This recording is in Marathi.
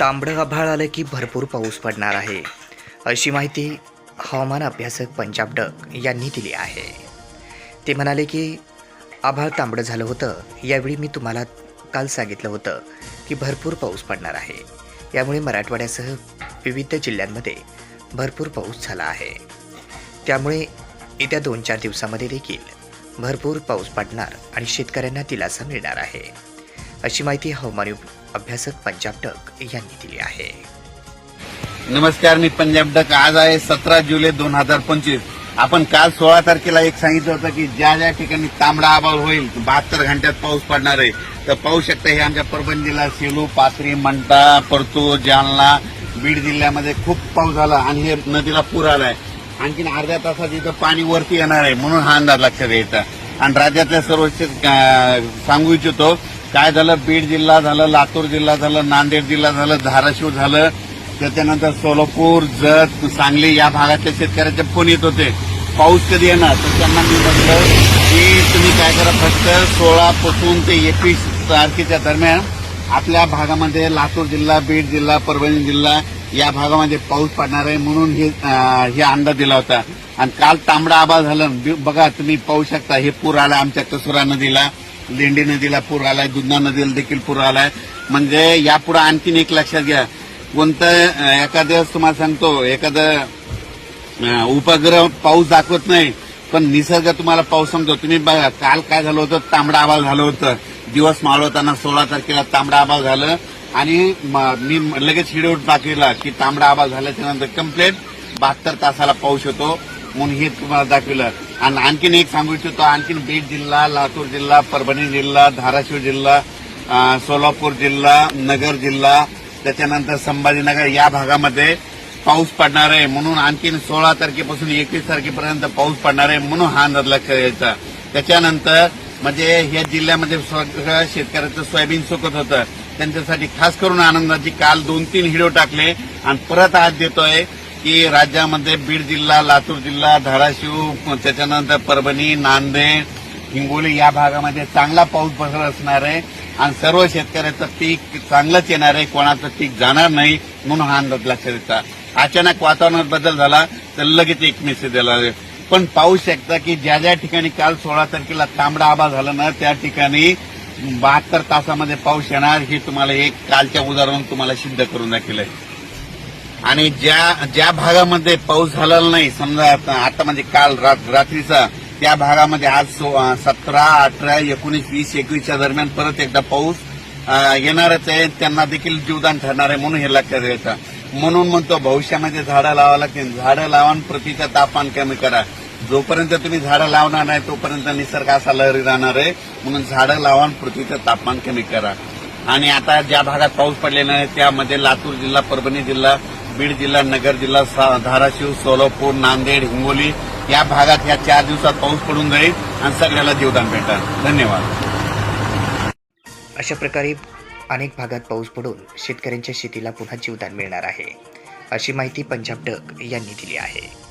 तांबडं आभाळ आलं की भरपूर पाऊस पडणार आहे. अशी माहिती हवामान अभ्यासक पंजाब डक यांनी दिली आहे. ते म्हणाले की आभाळ तांबडं झालं होतं. यावेळी मी तुम्हाला काल सांगितलं होतं की भरपूर पाऊस पडणार आहे. यामुळे मराठवाड्यासह विविध जिल्ह्यांमध्ये भरपूर पाऊस झाला आहे. त्यामुळे येत्या दोन चार दिवसामध्ये देखील भरपूर पाऊस पडणार आणि शेतकऱ्यांना दिलासा मिळणार आहे. अशी माहिती हवामान अभ्यासक पंजाब डक यांनी दिली आहे. नमस्कार मी पंजाब डक. आज आहे सतरा जुलै दोन हजार पंचवीस. आपण काल सोळा तारखेला एक सांगितलं होतं की ज्या ज्या ठिकाणी तांबडा आभाळ होईल बहात्तर घंट्यात पाऊस पडणार आहे तर पाहू शकता हे आमच्या परभणी जिल्हा सेलू पाथरी मंटा परतूर जालना बीड जिल्ह्यामध्ये खूप पाऊस झाला आणि हे नदीला पूर आलाय. आणखीन अर्ध्या तासात इथं पाणी वरती येणार आहे म्हणून हा अंदाज लक्षात घ्यायचा आणि राज्यातल्या सर्व सांगू इच्छितो काय झालं? बीड जिल्हा झालं लातूर जिल्हा झालं नांदेड जिल्हा झालं धाराशिव झालं. त्याच्यानंतर सोलापूर जत सांगली या भागातल्या शेतकऱ्याचे फोन येत होते. पाऊस कधी येणार? तर त्यांना मी म्हटलं की तुम्ही काय करा फक्त सोळा पासून ते एकवीस तारखेच्या दरम्यान आपल्या भागामध्ये लातूर जिल्हा बीड जिल्हा परभणी जिल्हा या भागामध्ये पाऊस पडणार आहे म्हणून हे हे अंदाज दिला होता. आणि काल तांबडा आबा झालं. बघा तुम्ही पाहू शकता हे पूर आला आमच्या कसुरा नदीला. लेंडी नदीला पूर आलाय दुधना नदीला देखील पूर आलाय. म्हणजे यापुढे आणखीन एक लक्षात घ्या. कोणतं एखादं तुम्हाला सांगतो एखादं उपग्रह पाऊस दाखवत नाही पण निसर्ग तुम्हाला पाऊस समजतो. तुम्ही बघा काल काय झालं होतं? तांबडा आभाळ झालं होतं. दिवस माळवताना सोळा तारखेला तांबडा आभाळ झालं. आणि मी लगेच व्हिडिओ दाखविला की तांबडा आभाळ झाल्याच्यानंतर कम्प्लेट बहात्तर तासाला पाऊस होतो म्हणून हे तुम्हाला दाखविलं. आणि आणखीन एक सांगू इच्छितो आणखीन बीड जिल्हा लातूर जिल्हा परभणी जिल्हा धाराशिव जिल्हा सोलापूर जिल्हा नगर जिल्हा त्याच्यानंतर संभाजीनगर या भागामध्ये पाऊस पडणार आहे. म्हणून आणखीन सोळा तारखेपासून एकवीस तारखेपर्यंत पाऊस पडणार आहे म्हणून हा अंदाज लक्षात यायचा त्याच्यानंतर म्हणजे या जिल्ह्यामध्ये सगळ्या शेतकऱ्याचं सोयाबीन सुकत होतं. त्यांच्यासाठी खास करून आनंदाची काल दोन तीन हिडो टाकले आणि परत आज देतोय. की राज्यामध्ये बीड जिल्हा लातूर जिल्हा धाराशिव त्याच्यानंतर परभणी नांदेड हिंगोली या भागामध्ये चांगला पाऊस बसत असणार आहे. आणि सर्व शेतकऱ्याचं पीक चांगलंच येणार आहे. कोणाचं पीक जाणार नाही म्हणून हा अंदाज लक्षात येतात अचानक वातावरणात बदल झाला तर लगेच एक मेसेज दिला पण पाहू शकता की ज्या ज्या ठिकाणी काल सोळा तारखेला तांबडा आबा झाला ना त्या ठिकाणी बहात्तर तासामध्ये पाऊस येणार हे तुम्हाला एक कालच्या उदाहरण तुम्हाला सिद्ध करून दाखवलंय. आणि ज्या ज्या भागामध्ये पाऊस झालेला नाही समजा आता आता म्हणजे काल रात्रीचा त्या भागामध्ये आज सतरा अठरा एकोणीस वीस एकवीसच्या दरम्यान परत एकदा पाऊस येणारच आहे. त्यांना देखील जीवदान ठरणार आहे म्हणून हे लक्षात घ्यायचं म्हणून म्हणतो भविष्यामध्ये झाडं लावा लागतील. झाडं लावा प्रतीचं पृथ्वीचं तापमान कमी करा. जोपर्यंत तुम्ही झाडं लावणार नाही तोपर्यंत निसर्ग असा लहरी राहणार आहे. म्हणून झाडं लावा पृथ्वीचं तापमान कमी करा. आणि आता ज्या भागात पाऊस पडलेला आहे त्यामध्ये लातूर जिल्हा परभणी जिल्हा बीड जिल्हा नगर जिल्हा सा- धाराशिव सोलापूर नांदेड हिंगोली या भागात या चार दिवसात पाऊस पडून जाईल आणि सगळ्याला जीवदान भेटेल. धन्यवाद. अशा प्रकारे अनेक भागात पाऊस पडून शेतकऱ्यांच्या शेतीला पुन्हा जीवदान मिळणार आहे अशी माहिती पंजाब डक यांनी दिली आहे.